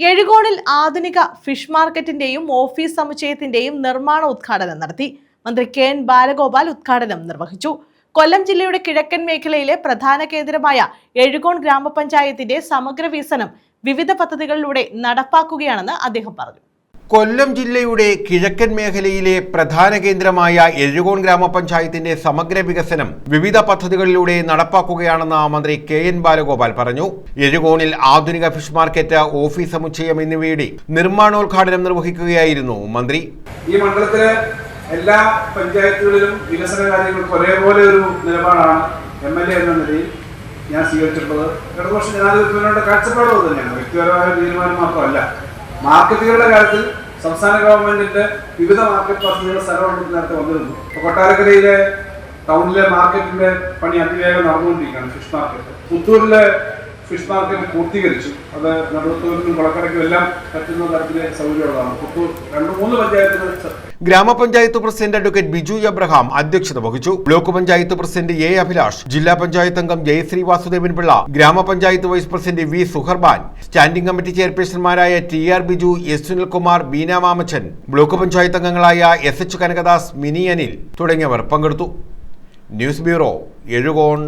എഴുകോണിൽ ആധുനിക fish മാർക്കറ്റിന്റെയും office സമുച്ചയത്തിന്റെയും നിർമ്മാണ ഉദ്ഘാടനം നടത്തി. മന്ത്രി കെ എൻ ബാലഗോപാൽ ഉദ്ഘാടനം നിർവഹിച്ചു. കൊല്ലം ജില്ലയുടെ കിഴക്കൻ മേഖലയിലെ പ്രധാന കേന്ദ്രമായ എഴുകോൺ ഗ്രാമപഞ്ചായത്തിന്റെ സമഗ്ര വികസനം വിവിധ പദ്ധതികളിലൂടെ നടപ്പാക്കുകയാണെന്ന് അദ്ദേഹം പറഞ്ഞു. കൊല്ലം ജില്ലയുടെ കിഴക്കൻ മേഖലയിലെ പ്രധാന കേന്ദ്രമായ എഴുകോൺ ഗ്രാമപഞ്ചായത്തിന്റെ സമഗ്ര വികസനം വിവിധ പദ്ധതികളിലൂടെ നടപ്പാക്കുകയാണെന്ന് മന്ത്രി കെ എൻ ബാലഗോപാൽ പറഞ്ഞു. എഴുകോണിൽ ആധുനിക ഫിഷ് മാർക്കറ്റ് ഓഫീസ് സമുച്ചയം എന്നിവയുടെ നിർമ്മാണോദ്ഘാടനം നിർവഹിക്കുകയായിരുന്നു മന്ത്രി. ഈ മണ്ഡലത്തിലെ എല്ലാ പഞ്ചായത്തുകളിലും വികസന കാര്യങ്ങൾക്ക് ഒരേപോലെ ഒരു നിലപാടാണ് എം എൽ എ എന്ന നിലയിൽ ഞാൻ സ്വീകരിച്ചിട്ടുള്ളത്. ഇടതുപക്ഷ ജനാധിപത്യത്തിനുള്ള കാഴ്ചപ്പാട് അത് തന്നെയാണ്. വ്യക്തിപരമായ തീരുമാനം മാത്രമല്ല. മാർക്കറ്റുകളുടെ കാര്യത്തിൽ സംസ്ഥാന ഗവൺമെന്റിന്റെ വിവിധ മാർക്കറ്റ് പദ്ധതികൾ സ്ഥലമുണ്ടെന്ന് നേരത്തെ വന്നിരുന്നു. ഇപ്പോൾ കൊട്ടാരക്കരയിലെ ടൗണിലെ മാർക്കറ്റിന്റെ പണി അതിവേഗം നടന്നുകൊണ്ടിരിക്കുകയാണ് ഫിഷ് മാർക്കറ്റ്. പുത്തൂരിലെ ഫിഷ് മാർക്കറ്റ് പൂർത്തീകരിച്ചു. അത് നടുത്തൂരിനും കുളക്കടയ്ക്കും എല്ലാം പറ്റുന്ന തരത്തിലെ സൗകര്യമുള്ളതാണ്. പുത്തൂർ രണ്ട് മൂന്ന് പഞ്ചായത്തുകൾ ഗ്രാമപഞ്ചായത്ത് പ്രസിഡന്റ് അഡ്വക്കേറ്റ് ബിജു എബ്രഹാം അധ്യക്ഷത വഹിച്ചു. Block panchayat president A Abhilash ജില്ലാ പഞ്ചായത്ത് അംഗം ജയശ്രീ വാസുദേവൻ പിള്ള ഗ്രാമപഞ്ചായത്ത് vice president V Suharban standing committee ചെയർപേഴ്സൺമാരായ T R Biju S Sunilkumar Beena Mamachan block panchayat അംഗങ്ങളായ എസ് എച്ച് കനകദാസ് മിനി അനിൽ തുടങ്ങിയവർ പങ്കെടുത്തു. News bureau Ezhukone